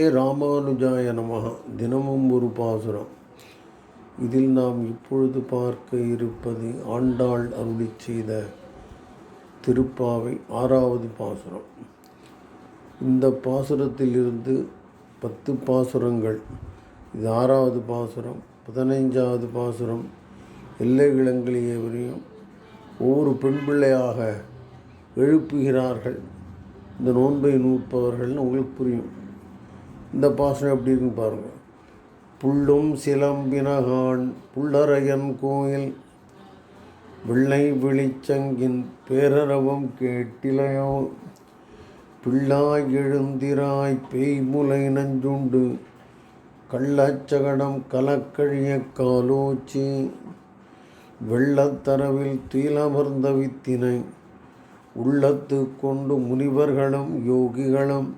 ஏ ராமானுஜாய நமக தினமும் ஒரு பாசுரம். இதில் நாம் இப்பொழுது பார்க்க இருப்பது ஆண்டாள் அருளி செய்த திருப்பாவை ஆறாவது பாசுரம். இந்த பாசுரத்திலிருந்து பத்து பாசுரங்கள். இது ஆறாவது பாசுரம் பதினைஞ்சாவது பாசுரம். எல்லை விளங்கலியவரையும் ஒவ்வொரு பெண் பிள்ளையாக எழுப்புகிறார்கள். இந்த நோன்பை நூற்பவர்கள்னு உங்களுக்கு புரியும். இந்த பாசனம் எப்படி இருக்குன்னு பாருங்கள் புள்ளும் சிலம்பினகான் புள்ளரையன் கோயில் வெள்ளை வெளிச்சங்கின் பேரரவம் கேட்டிலையோ பிள்ளாய் எழுந்திராய் பேய்முலை நஞ்சுண்டு கள்ளச்சகடம் கலக்கழிய காலோச்சி வெள்ளத்தரவில் தீலமர்ந்த வித்தினை உள்ளத்து கொண்டு முனிவர்களும் யோகிகளும்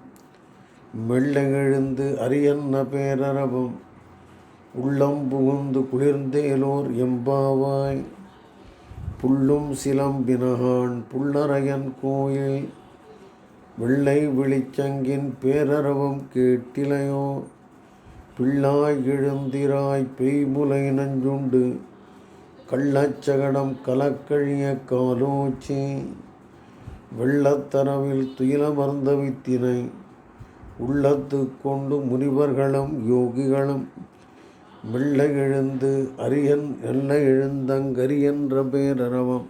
மெல்ல எழுந்து அரியன்ன பேரரவம் உள்ளம் புகுந்து குளிர்ந்தேலோர் எம்பாவாய். புள்ளும் சிலம்பினகான் புள்ளரையன் கோயில் வெள்ளை விழிச்சங்கின் பேரரவம் கேட்டிலையோ. பிள்ளாய் எழுந்திராய் பெய்முலை நஞ்சுண்டு கள்ளச்சகடம் கலக்கழிய காலோச்சி. வெள்ளத்தரவில் துயிலமர்ந்த வித்தினை உள்ளத்து கொண்டு முனிவர்களும் யோகிகளும் மெல்ல எழுந்து அரியன் எல்ல எழுந்தங்கரியன்ற பேரரவம்.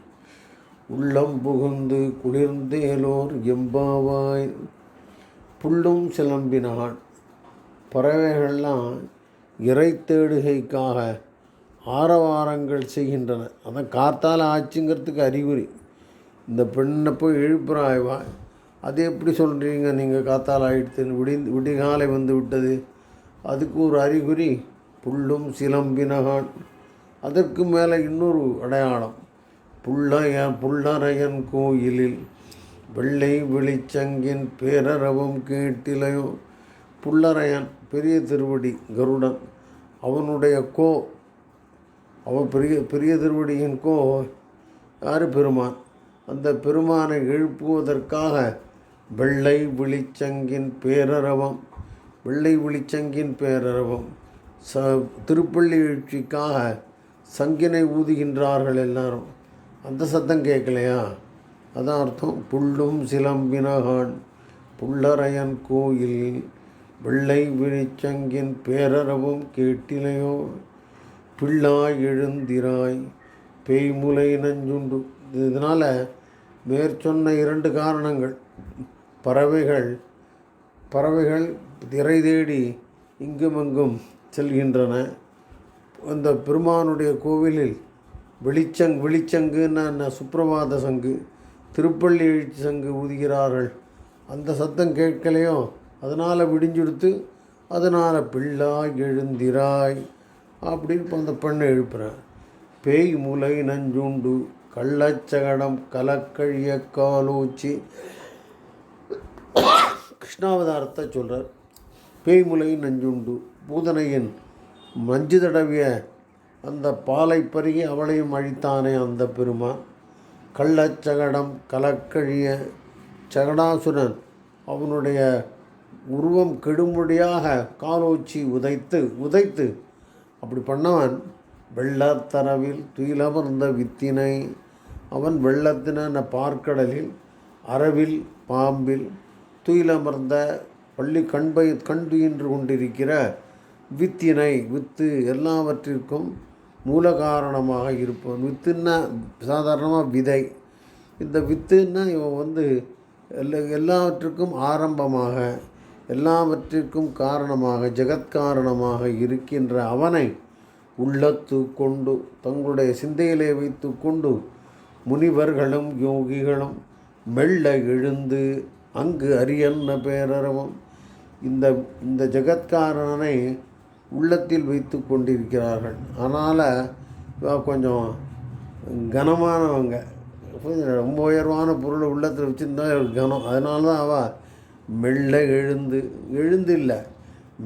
உள்ளம் புகுந்து குளிர்ந்தேலோர் எம்பாவாய் புல்லும் சிலம்பினாள். பறவைகள்லாம் இறை தேடுகைக்காக ஆரவாரங்கள் செய்கின்றன. அதான் காத்தால் ஆச்சுங்கிறதுக்கு அறிகுறி. இந்த பெண்ணை போய் எழுப்புறாய்வாய் அது எப்படி சொல்கிறீங்க நீங்கள் காத்தால் ஆயிடுத்துன்னு விடி விடிகாலை வந்து விட்டது. அதுக்கு ஒரு அறிகுறி புல்லும் சிலம்பினகான். அதற்கு மேலே இன்னொரு அடையாளம். புள்ளைய புள்ளரையன் கோயிலில் வெள்ளை வெளிச்சங்கின் பேரரவம் கேட்டிலையோ. புள்ளரையன் பெரிய திருவடி கருடன். அவனுடைய கோ அவன் பெரிய பெரிய திருவடியின் கோ யார் பெருமான்? அந்த பெருமானை எழுப்புவதற்காக வெள்ளை விழிச்சங்கின் பேரரவம் வெள்ளை விழிச்சங்கின் பேரரவம். ச திருப்பள்ளி எழுச்சிக்காக சங்கினை ஊதுகின்றார்கள் எல்லாரும். அந்த சத்தம் கேட்கலையா? அதான் அர்த்தம். புல்லும் சிலம்பினகான் புள்ளரையன் கோயில் வெள்ளை விழிச்சங்கின் பேரரவும் கேட்டிலையோ? பிள்ளாய் எழுந்திராய் பேய்முலை நஞ்சுண்டு இதனால் மேற்சொன்ன இரண்டு காரணங்கள். பறவைகள் பறவைகள் திரை தேடி இங்குமங்கும் செல்கின்றன. அந்த பெருமானுடைய கோவிலில் வெளிச்சங் வெளிச்சங்குன்னு சுப்பிரபாத சங்கு திருப்பள்ளி எழுச்சி சங்கு ஊதுகிறார்கள். அந்த சத்தம் கேட்கலையோ? அதனால் விடிஞ்சுடுத்து அதனால் பிள்ளாய் எழுந்திராய் அப்படின்னு அந்த பெண்ணை எழுப்புகிறேன் பேய் முலை நஞ்சுண்டு கள்ளச்சகடம் கலக்கழிய காலூச்சி கிருஷ்ணாவதாரத்தை சொல்கிறார் பேய்முலையின் நஞ்சுண்டு பூதனையின் மஞ்சு தடவிய அந்த பாலை பருகி அவளையும் அழித்தானே அந்த பெருமான். கள்ளச்சகடம் கலக்கழிய சகடாசுரன் அவனுடைய உருவம் கெடுமுடியாக காலோச்சி உதைத்து உதைத்து அப்படி பண்ணவன் வெள்ளத்தரவில் துயிலமர்ந்த வித்தினை அவன் வெள்ளத்தின பார்க்கடலில் அரவில் பாம்பில் துயிலமர்ந்த பள்ளி கண்பை கண்துயின்று கொண்டிருக்கிற வித்தினை வித்து எல்லாவற்றிற்கும் மூல காரணமாக இருப்பவன். வித்துன்னா சாதாரணமாக விதை. இந்த வித்துன்னா இவன் வந்து எல்லா எல்லாவற்றுக்கும் ஆரம்பமாக எல்லாவற்றிற்கும் காரணமாக ஜெகத்காரணமாக இருக்கின்ற அவனை உள்ளத்து கொண்டு தங்களுடைய சிந்தையிலே வைத்து கொண்டு முனிவர்களும் யோகிகளும் மெல்ல எழுந்து அங்கு அரியன்ன பேரறவும் இந்த இந்த ஜெகத்காரனை உள்ளத்தில் வைத்து கொண்டிருக்கிறார்கள். அதனால் கொஞ்சம் கனமானவங்க. கொஞ்சம் ரொம்ப உயர்வான பொருளை உள்ளத்தில் வச்சுருந்தா கனம். அதனால தான் அவள் மெல்ல எழுந்து எழுந்து இல்லை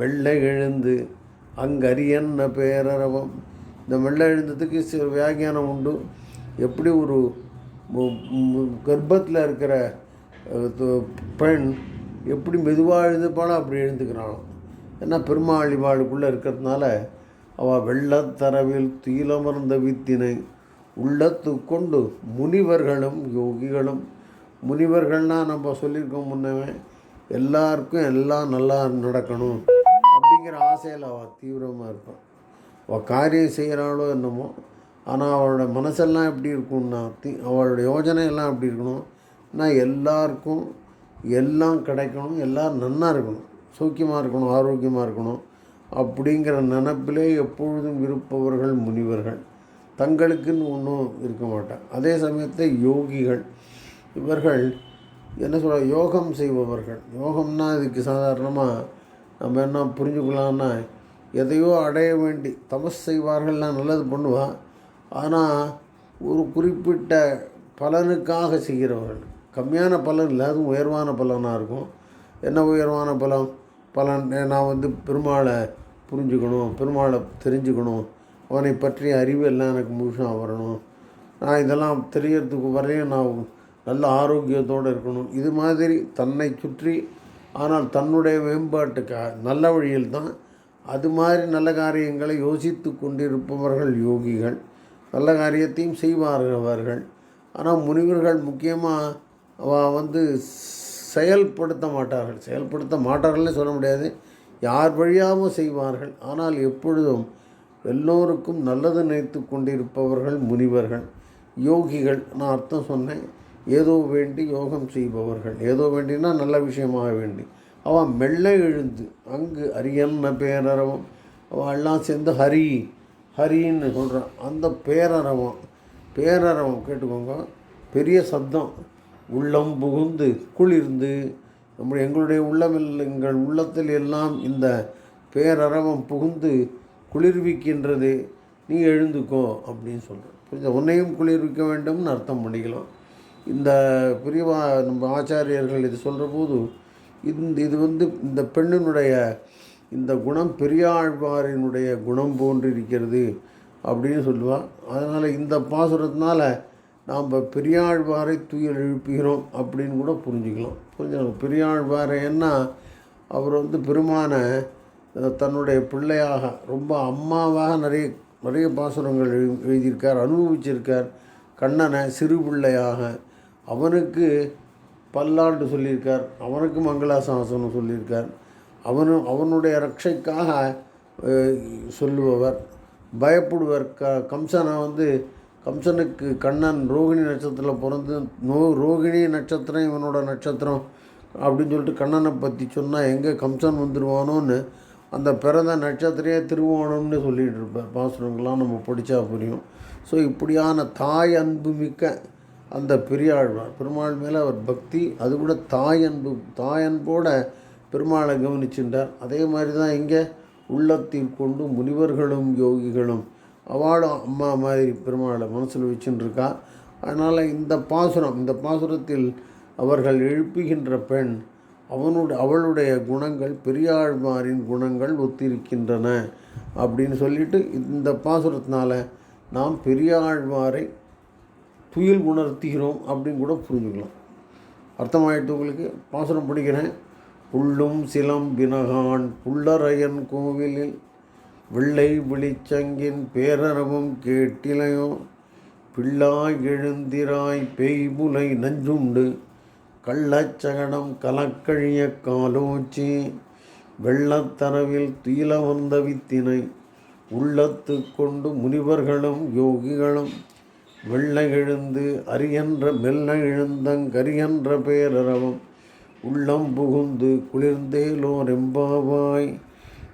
மெல்ல எழுந்து அங்கரியன்ன பேரரவம் இந்த மெல்ல எழுந்ததுக்கு சில வியாக்கியானம் உண்டு. எப்படி ஒரு கர்ப்பத்தில் இருக்கிற பெண் எப்படி மெதுவாக எழுந்துப்பாளோ அப்படி எழுந்துக்கிறானோ ஏன்னா பெருமாள் இவாளுக்குள்ளே இருக்கிறதுனால அவள் வெள்ளத்தரவில் தீலமர்ந்த வித்தினை உள்ளத்து கொண்டு முனிவர்களும் யோகிகளும். முனிவர்கள்னால் நம்ம சொல்லியிருக்கோம் முன்னவே எல்லாருக்கும் எல்லாம் நல்லா நடக்கணும் அப்படிங்கிற ஆசையில் அவள் தீவிரமாக இருப்பாள் அவள் காரியம் செய்கிறாளோ என்னமோ ஆனால் அவளோட மனசெல்லாம் எப்படி இருக்கும்னா தி அவளோட யோஜனை எல்லாம் எப்படி இருக்கணும் நான் எல்லாருக்கும் எல்லாம் கிடைக்கணும் எல்லோரும் நன்னாக இருக்கணும் சௌக்கியமாக இருக்கணும் ஆரோக்கியமாக இருக்கணும் அப்படிங்கிற நினப்பிலே எப்பொழுதும் இருப்பவர்கள் முனிவர்கள். தங்களுக்குன்னு ஒன்றும் இருக்க மாட்டாங்க. அதே சமயத்தில் யோகிகள் இவர்கள் என்ன சொல்ல யோகம் செய்பவர்கள். யோகம்னா இதுக்கு சாதாரணமாக நம்ம என்ன புரிஞ்சுக்கலான்னா எதையோ அடைய வேண்டி தமஸ் செய்வார்கள்லாம் நல்லது பண்ணுவாள் ஆனால் ஒரு குறிப்பிட்ட பலனுக்காக செய்கிறவர்கள். கம்மியான பலன் இல்லை அதுவும் உயர்வான பலனாக இருக்கும். என்ன உயர்வான பலம்? பலன் நான் வந்து பெருமாளை புரிஞ்சுக்கணும் பெருமாளை தெரிஞ்சுக்கணும். அவனை பற்றிய அறிவு எல்லாம் எனக்கு முழுசாக வரணும். நான் இதெல்லாம் தெரியறதுக்கு வரையும் நான் நல்ல ஆரோக்கியத்தோடு இருக்கணும். இது மாதிரி தன்னை சுற்றி ஆனால் தன்னுடைய மேம்பாட்டுக்காக நல்ல வழியில் தான் அது மாதிரி நல்ல காரியங்களை யோசித்து கொண்டிருப்பவர்கள் யோகிகள். நல்ல காரியத்தையும் செய்வார்கள் ஆனால் முனிவர்கள் முக்கியமாக வந்து செயல்படுத்த மாட்டார்கள். செயல்படுத்த மாட்டார்கள்னு சொல்ல முடியாது. யார் வழியாகவும் செய்வார்கள். ஆனால் எப்பொழுதும் எல்லோருக்கும் நல்லது நினைத்து கொண்டிருப்பவர்கள் முனிவர்கள் யோகிகள். நான் அர்த்தம் சொன்னேன். ஏதோ வேண்டி யோகம் செய்பவர்கள். ஏதோ வேண்டினா நல்ல விஷயமாக வேண்டி. அவன் மெல்ல எழுந்து அங்கு அரியன்ன பேரறவம் அவன் எல்லாம் சேர்ந்து ஹரி ஹரின்னு சொல்கிறான் அந்த பேரறவம் பேரறவம் கேட்டுக்கோங்க. பெரிய சப்தம். உள்ளம் புகுந்து குளிர்ந்து நம்முடைய எங்களுடைய உள்ளமில் எங்கள் உள்ளத்தில் எல்லாம் இந்த பேரறவம் புகுந்து குளிர்விக்கின்றது. நீ எழுந்துக்கோ அப்படின்னு சொல்கிறேன் புரிஞ்ச உன்னையும் குளிர்விக்க வேண்டும்னு அர்த்தம் பண்ணிக்கலாம் இந்த பிரிவா நம்ம ஆச்சாரியர்கள் இது சொல்கிற போது இந்த இது வந்து இந்த பெண்ணினுடைய இந்த குணம் பெரியாழ்வாரினுடைய குணம் போன்றிருக்கிறது அப்படின்னு சொல்லுவாள் அதனால் இந்த பாசுரத்தினால நாம் பெரியாழ்வாரை துயில் எழுப்புகிறோம் அப்படின்னு கூட புரிஞ்சுக்கலாம். புரிஞ்சுக்கலாம் பெரியாழ்வாரை என்ன அவர் வந்து பெருமான தன்னுடைய பிள்ளையாக ரொம்ப அம்மாவாக நிறைய நிறைய பாசுரங்கள் எழு எழுதியிருக்கார் அனுபவிச்சிருக்கார். கண்ணனை சிறு பிள்ளையாக அவனுக்கு பல்லாண்டு சொல்லியிருக்கார். அவனுக்கு மங்களாசாசனம் சொல்லியிருக்கார். அவனு அவனுடைய ரட்சைக்காக சொல்லுபவர். பயப்படுவர். க கம்சனை வந்து கம்சனுக்கு கண்ணன் ரோகிணி நட்சத்திரத்தில் பிறந்து நோ ரோகிணி நட்சத்திரம் இவனோட நட்சத்திரம் அப்படின்னு சொல்லிட்டு கண்ணனை பற்றி சொன்னால் எங்கே கம்சன் வந்துடுவானோன்னு அந்த பிறந்த நட்சத்திரையே திருவோணம்னு சொல்லிகிட்டு இருப்பார். பாசுரங்கள்லாம் நம்ம படித்தா புரியும். ஸோ இப்படியான தாய் அன்பு மிக்க அந்த பெரியாழ்வார். பெருமாள் மேலே அவர் பக்தி அது கூட தாய் அன்பு தாய் அன்போட பெருமாளை கவனிச்சுட்டார் அதே மாதிரி தான் இங்கே உள்ளத்தில் கொண்டு முனிவர்களும் யோகிகளும் அவளும் அம்மா மாதிரி பெருமாளை மனசில் வச்சுருக்கா. அதனால் இந்த பாசுரம் இந்த பாசுரத்தில் அவர்கள் எழுப்புகின்ற பெண் அவனுடைய அவளுடைய குணங்கள் பெரியாழ்மாரின் குணங்கள் ஒத்திருக்கின்றன அப்படின்னு சொல்லிட்டு இந்த பாசுரத்தினால நாம் பெரியாழ்வாரை துயில் உணர்த்துகிறோம் அப்படின்னு கூட புரிஞ்சுக்கலாம். அர்த்தமாயிட்டு உங்களுக்கு? பாசுரம் படிக்கிறேன். புள்ளும் சிலம் வினகான் புள்ளரையன் கோவிலில் வெள்ளை விழிச்சங்கின் பேரரவும் கேட்டிலையோ பிள்ளாய் எழுந்திராய் பெய்புலை நஞ்சுண்டு கள்ளச்சகடம் கலக்கழிய காலோச்சி வெள்ளத்தரவில் துயில வந்த வித்தினை உள்ளத்து கொண்டு முனிவர்களும் யோகிகளும் வெள்ளை எழுந்து அரியன்ற மெல்ல எழுந்தங்கரியன்ற பேரரவம் உள்ளம் புகுந்து குளிர்ந்தேலோ ரெம்பாவாய்